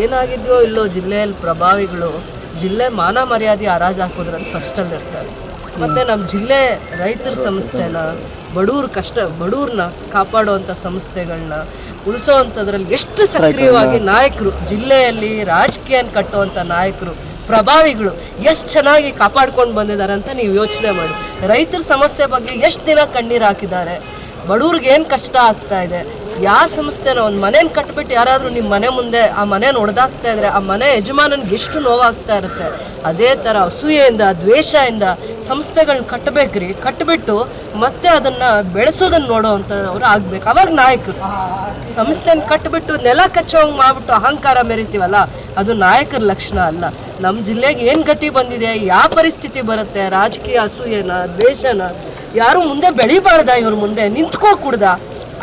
ಏನಾಗಿದೆಯೋ ಇಲ್ಲೋ ಜಿಲ್ಲೆಯಲ್ಲಿ ಪ್ರಭಾವಿಗಳು ಜಿಲ್ಲೆ ಮಾನ ಮರ್ಯಾದೆ ಹರಾಜು ಹಾಕೋದ್ರಲ್ಲಿ ಫಸ್ಟಲ್ಲಿ ಇರ್ತಾರೆ. ಮತ್ತು ನಮ್ಮ ಜಿಲ್ಲೆ ರೈತರ ಸಂಸ್ಥೆನ ಬಡವ್ರ ಕಷ್ಟ ಬಡವ್ರನ್ನ ಕಾಪಾಡುವಂಥ ಸಂಸ್ಥೆಗಳನ್ನ ಉಳಿಸೋ ಅಂಥದ್ರಲ್ಲಿ ಎಷ್ಟು ಸಕ್ರಿಯವಾಗಿ ನಾಯಕರು ಜಿಲ್ಲೆಯಲ್ಲಿ ರಾಜಕೀಯ ಕಟ್ಟುವಂಥ ನಾಯಕರು ಪ್ರಭಾವಿಗಳು ಎಷ್ಟು ಚೆನ್ನಾಗಿ ಕಾಪಾಡ್ಕೊಂಡು ಬಂದಿದ್ದಾರೆ ಅಂತ ನೀವು ಯೋಚನೆ ಮಾಡಿ. ರೈತರ ಸಮಸ್ಯೆ ಬಗ್ಗೆ ಎಷ್ಟು ದಿನ ಕಣ್ಣೀರು ಹಾಕಿದ್ದಾರೆ? ಬಡವ್ರಿಗೆ ಏನು ಕಷ್ಟ ಆಗ್ತಾ ಇದೆ? ಯಾವ ಸಂಸ್ಥೆನ ಒಂದು ಮನೇನ ಕಟ್ಬಿಟ್ಟು ಯಾರಾದರೂ ನಿಮ್ಮ ಮನೆ ಮುಂದೆ ಆ ಮನೇನ ಒಡೆದಾಗ್ತಾ ಇದ್ರೆ ಆ ಮನೆ ಯಜಮಾನನ್ಗೆ ಎಷ್ಟು ನೋವಾಗ್ತಾ ಇರುತ್ತೆ? ಅದೇ ಥರ ಅಸೂಯೆಯಿಂದ ದ್ವೇಷದಿಂದ ಸಂಸ್ಥೆಗಳನ್ನ ಕಟ್ಟಬೇಕ್ರಿ ಕಟ್ಟಿಬಿಟ್ಟು ಮತ್ತೆ ಅದನ್ನು ಬೆಳೆಸೋದನ್ನು ನೋಡೋವಂಥವ್ರು ಆಗ್ಬೇಕು. ಅವಾಗ ನಾಯಕರು. ಸಂಸ್ಥೆನ ಕಟ್ಟಿಬಿಟ್ಟು ನೆಲ ಕಚ್ಚೋಂಗೆ ಮಾಡಿಬಿಟ್ಟು ಅಹಂಕಾರ ಮೆರಿತೀವಲ್ಲ, ಅದು ನಾಯಕರ ಲಕ್ಷಣ ಅಲ್ಲ. ನಮ್ಮ ಜಿಲ್ಲೆಗೆ ಏನು ಗತಿ ಬಂದಿದೆ? ಯಾವ ಪರಿಸ್ಥಿತಿ ಬರುತ್ತೆ? ರಾಜಕೀಯ ಅಸೂಯೆನ, ದ್ವೇಷನ ಯಾರು ಮುಂದೆ ಬೆಳಿಬಾರ್ದ ಇವ್ರ ಮುಂದೆ? ನಿಂತ್ಕೋ ಕುಡ್ದ.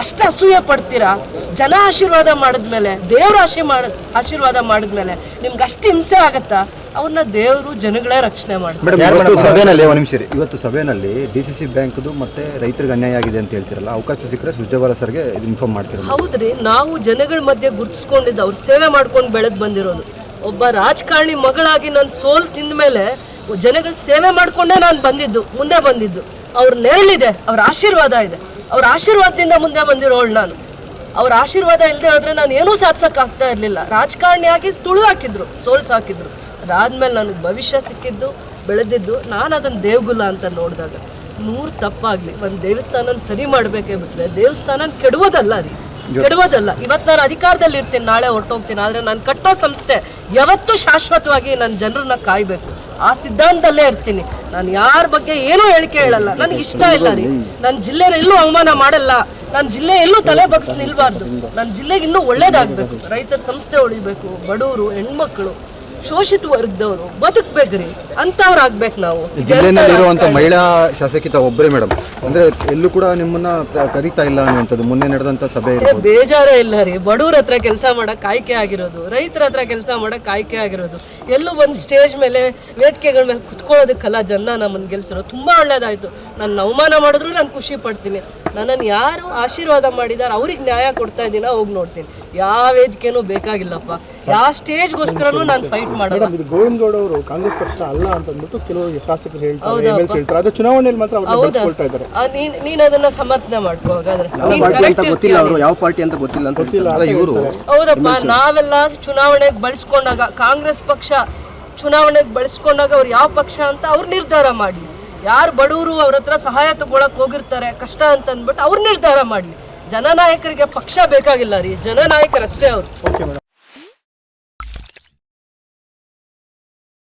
ಅಷ್ಟು ಅಸೂಯ ಪಡ್ತೀರಾ? ಜನ ಆಶೀರ್ವಾದ ಮಾಡಿದ್ಮೇಲೆ ದೇವ್ರ ಆಶೀ ಮಾಡ ಆಶೀರ್ವಾದ ಮಾಡಿದ್ಮೇಲೆ ನಿಮ್ಗೆ ಅಷ್ಟು ಹಿಂಸೆ ಆಗತ್ತಾ? ಅವ್ರನ್ನ ದೇವರು ಜನಗಳೇ ರಕ್ಷಣೆ ಮಾಡ್ತಾರೆ. ಸಭೆಯಲ್ಲಿ ಇವತ್ತು ಸಭೆನಲ್ಲಿ ಒಂದು ನಿಮಿಷ ರೀ ಇವತ್ತು ಸಭೆಯಲ್ಲಿ ಡಿ ಸಿ ಸಿ ಬ್ಯಾಂಕ್ದು ಮತ್ತೆ ರೈತರಿಗೆ ಅನ್ಯಾಯ ಆಗಿದೆ ಅಂತ ಹೇಳ್ತಿರಲ್ಲ ಅವಕಾಶ ಸಿಕ್ಕರೆ ಸುಜಾವಾಲ ಸರ್ಗೆ ಇದು ಇನ್ಫಾರ್ಮ್ ಮಾಡ್ತೀರ ಹೌದ್ರಿ ನಾವು ಜನಗಳ ಮಧ್ಯೆ ಗುರ್ತಿಸ್ಕೊಂಡಿದ್ದು ಅವ್ರು ಸೇವೆ ಮಾಡ್ಕೊಂಡು ಬೆಳೆದು ಬಂದಿರೋದು. ಒಬ್ಬ ರಾಜಕಾರಣಿ ಮಗಳಾಗಿ ನಾನು ಸೋಲ್ ತಿಂದ ಮೇಲೆ ಜನಗಳ ಸೇವೆ ಮಾಡಿಕೊಂಡೇ ನಾನು ಬಂದಿದ್ದು ಮುಂದೆ ಬಂದಿದ್ದು. ಅವ್ರ ನೆರಳಿದೆ ಅವ್ರ ಆಶೀರ್ವಾದ ಇದೆ. ಅವ್ರ ಆಶೀರ್ವಾದದಿಂದ ಮುಂದೆ ಬಂದಿರೋಳು ನಾನು. ಅವ್ರ ಆಶೀರ್ವಾದ ಇಲ್ಲದೆ ಆದರೆ ನಾನು ಏನೂ ಸಾಧಿಸೋಕ್ಕಾಗ್ತಾ ಇರಲಿಲ್ಲ. ರಾಜಕಾರಣಿಯಾಗಿ ತುಳಿದು ಹಾಕಿದ್ರು, ಸೋಲ್ಸ್ ಹಾಕಿದ್ರು. ಅದಾದ್ಮೇಲೆ ನನಗೆ ಭವಿಷ್ಯ ಸಿಕ್ಕಿದ್ದು, ಬೆಳೆದಿದ್ದು ನಾನು ಅದನ್ನು ದೇವ್ಗುಲ ಅಂತ ನೋಡಿದಾಗ ನೂರು ತಪ್ಪಾಗಲಿ. ಒಂದು ದೇವಸ್ಥಾನ ಸರಿ ಮಾಡಬೇಕೇ ಬಿಟ್ಟರೆ ದೇವಸ್ಥಾನ ಕೆಡುವುದಲ್ಲ ರೀ. ಕೆಡುವುದಲ್ಲ. ಇವತ್ತು ನಾನು ಅಧಿಕಾರದಲ್ಲಿ ಇರ್ತೀನಿ, ನಾಳೆ ಹೊರಟೋಗ್ತೀನಿ. ಆದರೆ ನಾನು ಕಟ್ಟೋ ಸಂಸ್ಥೆ ಯಾವತ್ತೂ ಶಾಶ್ವತವಾಗಿ ನನ್ನ ಜನರನ್ನ ಕಾಯ್ಬೇಕು. ಆ ಸಿದ್ಧಾಂತದಲ್ಲೇ ಇರ್ತೀನಿ. ನಾನು ಯಾರ ಬಗ್ಗೆ ಏನೂ ಹೇಳಿಕೆ ಹೇಳಲ್ಲ. ನನಗೆ ಇಷ್ಟ ಇಲ್ಲ ರೀ. ನನ್ನ ಜಿಲ್ಲೆನ ಎಲ್ಲೂ ಅವಮಾನ ಮಾಡಲ್ಲ. ನನ್ನ ಜಿಲ್ಲೆ ಎಲ್ಲೂ ತಲೆ ಬಗ್ಸ್ ನಿಲ್ಬಾರ್ದು. ನನ್ನ ಜಿಲ್ಲೆಗೆ ಇನ್ನೂ ಒಳ್ಳೇದಾಗಬೇಕು. ರೈತರ ಸಂಸ್ಥೆ ಉಳಿಬೇಕು. ಬಡವರು ಹೆಣ್ಮಕ್ಳು ಶೋಷಿತ ವರ್ಗದವರು ಬದುಕ್ಬೇಕ್ರಿ. ಅಂಥವ್ರು ಆಗ್ಬೇಕು ನಾವು ಇರುವಂತ ಮಹಿಳಾ ಶಾಸಕಿತ ಒಬ್ಬರೇ ಮೇಡಮ್. ಅಂದ್ರೆ ಎಲ್ಲೂ ಕೂಡ ನಿಮ್ಮನ್ನ ಕರೀತಾ ಇಲ್ಲ ಅನ್ನುವಂಥದ್ದು ಮೊನ್ನೆ ನಡೆದಂತ ಸಭೆ ಬೇಜಾರ ಬೇಜಾರೇ ಇಲ್ಲ ರೀ. ಬಡವ್ರ ಹತ್ರ ಕೆಲಸ ಮಾಡಕ್ ಆಯ್ಕೆ ಆಗಿರೋದು ರೈತರ ಹತ್ರ ಕೆಲಸ ಮಾಡಕ್ ಆಯ್ಕೆ ಆಗಿರೋದು. ಎಲ್ಲೂ ಒಂದು ಸ್ಟೇಜ್ ಮೇಲೆ ವೇದಿಕೆಗಳ ಮೇಲೆ ಕುತ್ಕೊಳ್ಳೋದಕ್ಕೆಲ್ಲ ಜನ ನಮ್ಮನ್ನು ಗೆಲ್ಸಿರೋ ತುಂಬಾ ಒಳ್ಳೇದಾಯ್ತು. ನನ್ನ ಅವಮಾನ ಮಾಡಿದ್ರು ನಾನು ಖುಷಿ ಪಡ್ತೀನಿ. ನನ್ನನ್ನು ಯಾರು ಆಶೀರ್ವಾದ ಮಾಡಿದಾರೆ ಅವ್ರಿಗೆ ನ್ಯಾಯ ಕೊಡ್ತಾ ಇದ್ದೀನ ಹೋಗಿ ನೋಡ್ತೀನಿ. ಯಾವ ವೇದಿಕೆನೂ ಬೇಕಾಗಿಲ್ಲಪ್ಪ. ಯಾವ ಸ್ಟೇಜ್ಗೋಸ್ಕರನೂ ನಾನು ಫೈಟ್ ಮಾಡಲ್ಲ. ಇದು ಗೋವಿಂದ ಗೌಡ ಅವರು ಕಾಂಗ್ರೆಸ್ ಪಕ್ಷ ಅಲ್ಲ ಅಂತ ಅಂದ್ಬಿಟ್ಟು ಕೆಲವು ಶಾಸಕರು ಹೇಳ್ತಾರೆ ಎಂ.ಎಲ್.ಸಿ ಹೇಳ್ತಾರೆ. ಅದು ಚುನಾವಣೆಯಲ್ಲಿ ಮಾತ್ರ ಅವ್ರನ್ನ ಹೌದಾ? ಬಳಸ್ಕೊಳ್ತಾ ಇದ್ದಾರೆ. ಆ, ನೀನ್ ನೀನ್ ಅದನ್ನ ಸಮರ್ಥನೆ ಮಾಡ್ಕೋ ಹಾಗಾದ್ರೆ. ನೀನ್ ಕರೆಕ್ಟ್ ಗೊತ್ತಿಲ್ಲ ಅವರು ಯಾವ ಪಾರ್ಟಿ ಅಂತ ಗೊತ್ತಿಲ್ಲ ಅಂತ. ಅಲ್ಲ ಇವರು ಹೌದಪ್ಪ ನಾವೆಲ್ಲ ಚುನಾವಣೆಗೆ ಬಳಸ್ಕೊಂಡಾಗ ಕಾಂಗ್ರೆಸ್ ಪಕ್ಷ ಚುನಾವಣೆಗೆ ಬಳಸ್ಕೊಂಡಾಗ ಅವ್ರು ಯಾವ ಪಕ್ಷ ಅಂತ ಅವ್ರು ನಿರ್ಧಾರ ಮಾಡ್ಲಿ. ಯಾರು ಬಡವರು ಅವ್ರ ಹತ್ರ ಸಹಾಯ ತಗೊಳಕ್ ಹೋಗಿರ್ತಾರೆ ಕಷ್ಟ ಅಂತ ಅಂದ್ಬಿಟ್ಟು ಅವ್ರು ನಿರ್ಧಾರ ಮಾಡಲಿ. ಜನನಾಯಕರಿಗೆ ಪಕ್ಷ ಬೇಕಾಗಿಲ್ಲ ರೀ. ಜನನಾಯಕರಷ್ಟೇ ಅವರು.